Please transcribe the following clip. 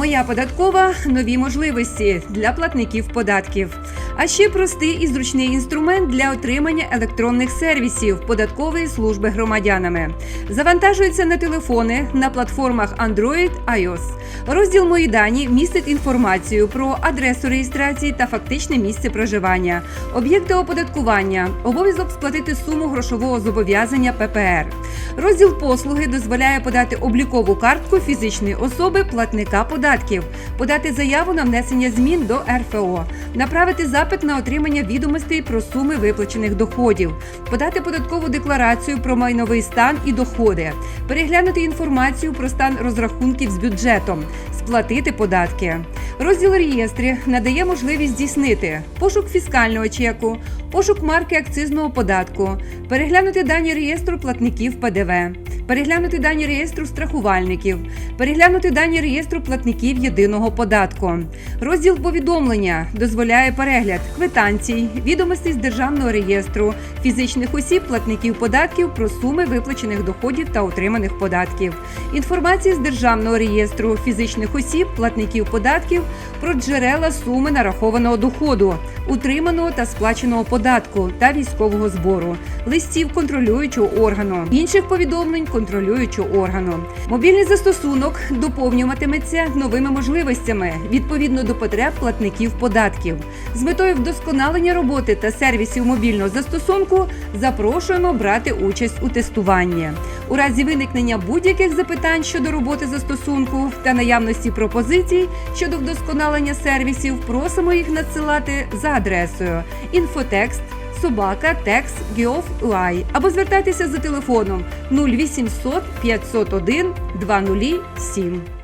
Моя податкова нові можливості для платників податків. А ще простий і зручний інструмент для отримання електронних сервісів податкової служби громадянами. Завантажується на телефони на платформах Android iOS. Розділ Мої дані містить інформацію про адресу реєстрації та фактичне місце проживання, об'єкти оподаткування, обов'язок сплатити суму грошового зобов'язання ППР. Розділ послуги дозволяє подати облікову картку фізичної особи платника податків, подати заяву на внесення змін до РФО, направити запит на отримання відомостей про суми виплачених доходів, подати податкову декларацію про майновий стан і доходи, переглянути інформацію про стан розрахунків з бюджетом, сплатити податки. Розділ реєстрі надає можливість здійснити пошук фіскального чеку, пошук марки акцизного податку, переглянути дані реєстру платників ПДВ, переглянути дані реєстру страхувальників, переглянути дані реєстру платників єдиного податку. Розділ повідомлення дозволяє перегляд квитанцій, відомостей з державного реєстру, фізичних осіб, платників податків про суми виплачених доходів та отриманих податків, інформації з державного реєстру фізичних осіб, платників податків про джерела суми нарахованого доходу, утриманого та сплаченого податку та військового збору, листів контролюючого органу, інших повідомлень контролюючого органу. Мобільний застосунок доповнюватиметься новими можливостями відповідно до потреб платників податків. З метою вдосконалення роботи та сервісів мобільного застосунку запрошуємо брати участь у тестуванні. У разі виникнення будь-яких запитань щодо роботи застосунку та наявності пропозицій щодо вдосконалення сервісів, просимо їх надсилати за адресою інфотекст собака текс Gov.ua або звертайтеся за телефоном 0800 501 207.